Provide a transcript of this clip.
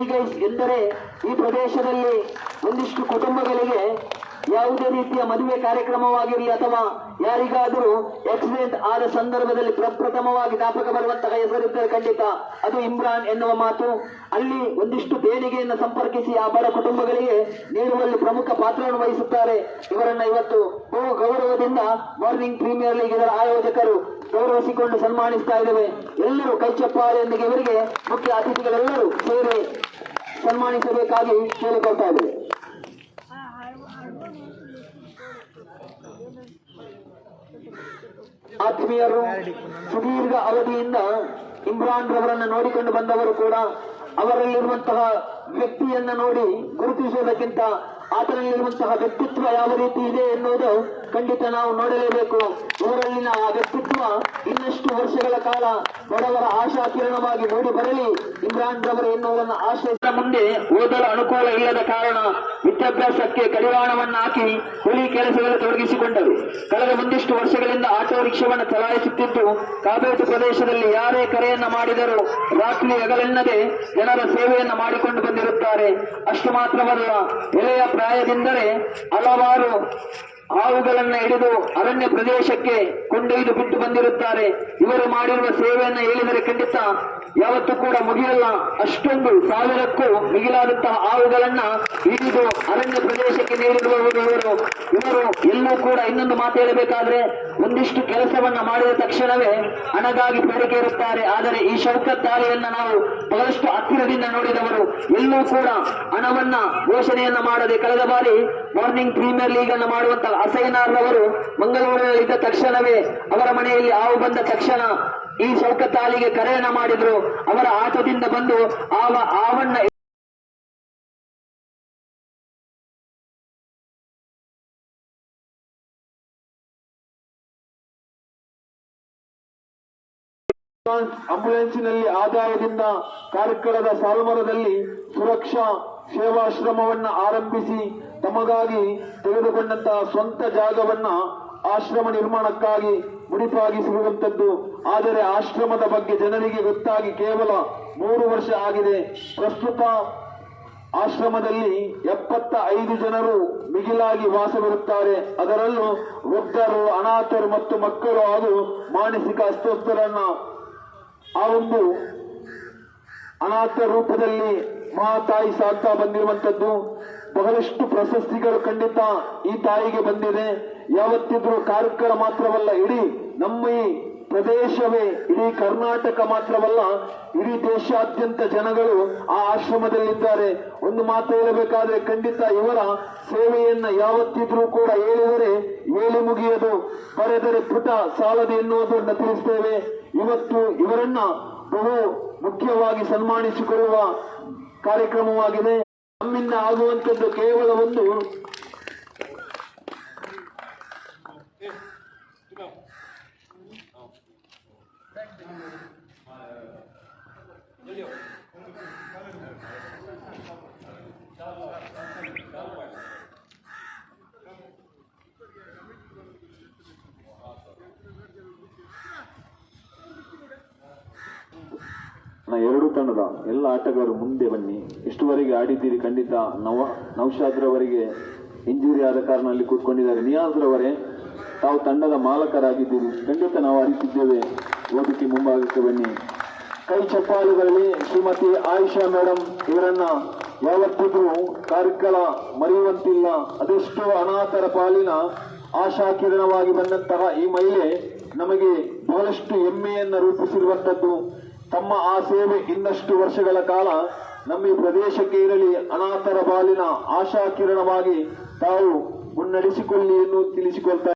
ಎಂದರೆ ಈ ಪ್ರದೇಶದಲ್ಲಿ ಒಂದಿಷ್ಟು ಕುಟುಂಬಗಳಿಗೆ ಯಾವುದೇ ರೀತಿಯ ಮದುವೆ ಕಾರ್ಯಕ್ರಮವಾಗಿರಲಿ ಅಥವಾ ಯಾರಿಗಾದರೂ ಆಕ್ಸಿಡೆಂಟ್ ಆದ ಸಂದರ್ಭದಲ್ಲಿ ಪ್ರಪ್ರಥಮವಾಗಿ ಜ್ಞಾಪಕ ಬರುವಂತಹ ಹೆಸರಿದ್ದರೆ ಖಂಡಿತ ಅದು ಇಮ್ರಾನ್ ಎನ್ನುವ ಮಾತು. ಅಲ್ಲಿ ಒಂದಿಷ್ಟು ದೇಣಿಗೆಯನ್ನು ಸಂಪರ್ಕಿಸಿ ಆ ಬಡ ಕುಟುಂಬಗಳಿಗೆ ನೀಡುವಲ್ಲಿ ಪ್ರಮುಖ ಪಾತ್ರವನ್ನು ವಹಿಸುತ್ತಾರೆ. ಇವರನ್ನ ಇವತ್ತು ಬಹು ಗೌರವದಿಂದ ಮಾರ್ನಿಂಗ್ ಪ್ರೀಮಿಯರ್ ಲೀಗ್ ಇದರ ಆಯೋಜಕರು ಗೌರವಿಸಿಕೊಂಡು ಸನ್ಮಾನಿಸ್ತಾ ಇದ್ದೇವೆ. ಎಲ್ಲರೂ ಕೈಚಪ್ಪಾರೆಯೊಂದಿಗೆ ಇವರಿಗೆ ಮುಖ್ಯ ಅತಿಥಿಗಳೆಲ್ಲರೂ ಸೇರಿ ಸನ್ಮಾನಿಸಬೇಕಾಗಿ ಕೇಳಿಕೊಳ್ತಾ ಇದ್ದೇವೆ. ಆತ್ಮೀಯರು ಸುದೀರ್ಘ ಅವಧಿಯಿಂದ ಇಮ್ರಾನ್ ರವರನ್ನು ನೋಡಿಕೊಂಡು ಬಂದವರು ಕೂಡ ಅವರಲ್ಲಿರುವಂತಹ ವ್ಯಕ್ತಿಯನ್ನ ನೋಡಿ ಗುರುತಿಸುವುದಕ್ಕಿಂತ ಆತನಲ್ಲಿರುವಂತಹ ವ್ಯಕ್ತಿತ್ವ ಯಾವ ರೀತಿ ಇದೆ ಎನ್ನುವುದು ಖಂಡಿತ ನಾವು ನೋಡಲೇಬೇಕು. ಊರಲ್ಲಿನ ಆ ವ್ಯಕ್ತಿತ್ವ ಇನ್ನಷ್ಟು ವರ್ಷಗಳ ಕಾಲ ಬಡವರ ಆಶಾ ಕಿರಣವಾಗಿ ಮೂಡಿ ಬರಲಿ. ಇಮ್ರಾನ್ ರವರು ಎನ್ನುವುದನ್ನು ಆಶ್ರಯಿಸಿದ ಮುಂದೆ ಓದಲು ಅನುಕೂಲ ಇಲ್ಲದ ಕಾರಣ ವಿದ್ಯಾಭ್ಯಾಸಕ್ಕೆ ಕಡಿವಾಣವನ್ನು ಹಾಕಿ ಹುಲಿ ಕೆಲಸದಲ್ಲಿ ತೊಡಗಿಸಿಕೊಂಡರು. ಕಳೆದ ಒಂದಿಷ್ಟು ವರ್ಷಗಳಿಂದ ಆಟೋ ರಿಕ್ಷಾವನ್ನು ಚಲಾಯಿಸುತ್ತಿದ್ದು ಕಾಬೇಟು ಪ್ರದೇಶದಲ್ಲಿ ಯಾರೇ ಕರೆಯನ್ನ ಮಾಡಿದರೂ ರಾತ್ರಿ ಹಗಲೆನ್ನದೆ ಜನರ ಸೇವೆಯನ್ನು ಮಾಡಿಕೊಂಡು ಬಂದಿರುತ್ತಾರೆ. ಅಷ್ಟು ಮಾತ್ರವಲ್ಲ ಎಳೆಯ ಪ್ರಾಯದಿಂದಲೇ ಹಲವಾರು ಹಾವುಗಳನ್ನ ಹಿಡಿದು ಅರಣ್ಯ ಪ್ರದೇಶಕ್ಕೆ ಕೊಂಡೊಯ್ದು ಬಿಟ್ಟು ಬಂದಿರುತ್ತಾರೆ. ಇವರು ಮಾಡಿರುವ ಸೇವೆಯನ್ನ ಹೇಳಿದರೆ ಖಂಡಿತ ಯಾವತ್ತೂ ಕೂಡ ಮುಗಿಯಲ್ಲ. ಅಷ್ಟೊಂದು ಸಾವಿರಕ್ಕೂ ಮಿಗಿಲಾದಂತಹ ಹಾವುಗಳನ್ನ ಹಿಡಿದು ಅರಣ್ಯ ಪ್ರದೇಶಕ್ಕೆ ನೀಡಿರುವವರು ಇವರು. ಇವರು ಎಲ್ಲೂ ಕೂಡ ಇನ್ನೊಂದು ಮಾತು ಹೇಳಬೇಕಾದ್ರೆ ಒಂದಿಷ್ಟು ಕೆಲಸವನ್ನ ಮಾಡಿದ ತಕ್ಷಣವೇ ಹಣಗಾಗಿ ಬೇಡಿಕೆ ಇರುತ್ತಾರೆ. ಆದರೆ ಈ ಶೌಕತ್ತಾರೆಯನ್ನ ನಾವು ಬಹಳಷ್ಟು ಹತ್ತಿರದಿಂದ ನೋಡಿದವರು ಎಲ್ಲೂ ಕೂಡ ಹಣವನ್ನ ಘೋಷಣೆಯನ್ನ ಮಾಡದೆ ಕಳೆದ ಬಾರಿ ಮಾರ್ನಿಂಗ್ ಪ್ರೀಮಿಯರ್ ಲೀಗ್ ಅನ್ನು ಮಾಡುವಂತಹ ಅಸೈನಾರ್ ರವರು ಮಂಗಳೂರಿನಲ್ಲಿದ್ದ ತಕ್ಷಣವೇ ಅವರ ಮನೆಯಲ್ಲಿ ಹಾವು ಬಂದ ತಕ್ಷಣ ಈ ಶೌಕತಾಲಿಗೆ ಕರೆಯನ್ನ ಮಾಡಿದ್ರು. ಅವರ ಆಟದಿಂದ ಬಂದು ಆವ, ಆವಣ್ಣ ಆಂಬ್ಯುಲೆನ್ಸಿನಲ್ಲಿ ಆದಾಯದಿಂದ ಕಾರ್ಕಳದ ಸಾಲ್ಮರದಲ್ಲಿ ಸುರಕ್ಷಾ ಸೇವಾಶ್ರಮವನ್ನ ಆರಂಭಿಸಿ ತಮಗಾಗಿ ತೆಗೆದುಕೊಂಡಂತಹ ಸ್ವಂತ ಜಾಗವನ್ನ ಆಶ್ರಮ ನಿರ್ಮಾಣಕ್ಕಾಗಿ ಮುಡಿಪಾಗಿಸಿರುವಂತದ್ದು ಆದರೆ ಆಶ್ರಮದ ಬಗ್ಗೆ ಜನರಿಗೆ ಗೊತ್ತಾಗಿ ಕೇವಲ ಮೂರು ವರ್ಷ ಆಗಿದೆ. ಪ್ರಸ್ತುತ ಆಶ್ರಮದಲ್ಲಿ ಎಪ್ಪತ್ತ ಐದು ಜನರು ಮಿಗಿಲಾಗಿ ವಾಸವಿರುತ್ತಾರೆ. ಅದರಲ್ಲೂ ವೃದ್ಧರು, ಅನಾಥರು ಮತ್ತು ಮಕ್ಕಳು ಹಾಗೂ ಮಾನಸಿಕ ಅಸ್ವಸ್ಥರನ್ನ ಆ ಒಂದು ಅನಾಥ ರೂಪದಲ್ಲಿ ಮಹಾತಾಯಿ ಸಾಕ್ತಾ ಬಂದಿರುವಂತದ್ದು ಬಹಳಷ್ಟು ಪ್ರಶಸ್ತಿಗಳು ಖಂಡಿತ ಈ ತಾಯಿಗೆ ಬಂದಿದೆ. ಯಾವತ್ತಿದ್ರೂ ಕಾರ್ಯಕ್ರಮ ಮಾತ್ರವಲ್ಲ, ಇಡೀ ನಮ್ಮ ಈ ಪ್ರದೇಶವೇ, ಇಡೀ ಕರ್ನಾಟಕ ಮಾತ್ರವಲ್ಲ, ಇಡೀ ದೇಶಾದ್ಯಂತ ಜನಗಳು ಆ ಆಶ್ರಮದಲ್ಲಿದ್ದಾರೆ. ಒಂದು ಮಾತು ಹೇಳಬೇಕಾದ್ರೆ, ಖಂಡಿತ ಇವರ ಸೇವೆಯನ್ನ ಯಾವತ್ತಿದ್ರೂ ಕೂಡ ಹೇಳಿದರೆ ಹೇಳಿ ಮುಗಿಯದು. ಬರೆದರೆ ಪುಟ ಸಾಲದು ಎನ್ನುವುದನ್ನು ತಿಳಿಸ್ತೇವೆ. ಇವತ್ತು ಇವರನ್ನ ಬಹು ಮುಖ್ಯವಾಗಿ ಸನ್ಮಾನಿಸಿಕೊಳ್ಳುವ ಕಾರ್ಯಕ್ರಮವಾಗಿದೆ. ನಮ್ಮಿಂದ ಆಗುವಂತದ್ದು ಕೇವಲ ಒಂದು. ನಾ ಎರಡು ತಂಡದ ಎಲ್ಲ ಆಟಗಾರರು ಮುಂದೆ ಬನ್ನಿ. ಇಷ್ಟುವರೆಗೆ ಆಡಿದ್ದೀರಿ ಖಂಡಿತ ನವ ನೌಶಾದ್ರವರಿಗೆ ಇಂಜುರಿ ಆದ ಕಾರಣ ಅಲ್ಲಿ ಕೂತ್ಕೊಂಡಿದ್ದಾರೆ. ನಿಯಾಜ್ರವರೇ ತಾವು ತಂಡದ ಮಾಲಕರಾಗಿದ್ದೀರಿ. ಖಂಡಿತ ನಾವು ಅರಿತಿದ್ದೇವೆ ಓದಿಕೆ ಮುಂಭಾಗಕ್ಕೆ ಬನ್ನಿ. ಕೈ ಚಪ್ಪಾಳುಗಳಲ್ಲಿ ಶ್ರೀಮತಿ ಆಯಿಷಾ ಮೇಡಮ್ ಇವರನ್ನ ಯಾವತ್ತಿದ್ರು ಕಾರ್ಕಳ ಮರೆಯುವಂತಿಲ್ಲ. ಅದೆಷ್ಟೋ ಅನಾಥರ ಪಾಲಿನ ಆಶಾ ಕಿರಣವಾಗಿ ಬಂದಂತಹ ಈ ಮಹಿಳೆ ನಮಗೆ ಬಹಳಷ್ಟು ಹೆಮ್ಮೆಯನ್ನ ರೂಪಿಸಿರುವಂತದ್ದು. ತಮ್ಮ ಆ ಸೇವೆ ಇನ್ನಷ್ಟು ವರ್ಷಗಳ ಕಾಲ ನಮ್ಮ ಈ ಪ್ರದೇಶಕ್ಕೆ ಇರಲಿ, ಅನಾಥರ ಬಾಲಿನ ಆಶಾ ಕಿರಣವಾಗಿ ತಾವು ಮುನ್ನಡೆಸಿಕೊಳ್ಳಿ ಎಂದು ತಿಳಿಸಿಕೊಳ್ತಾರೆ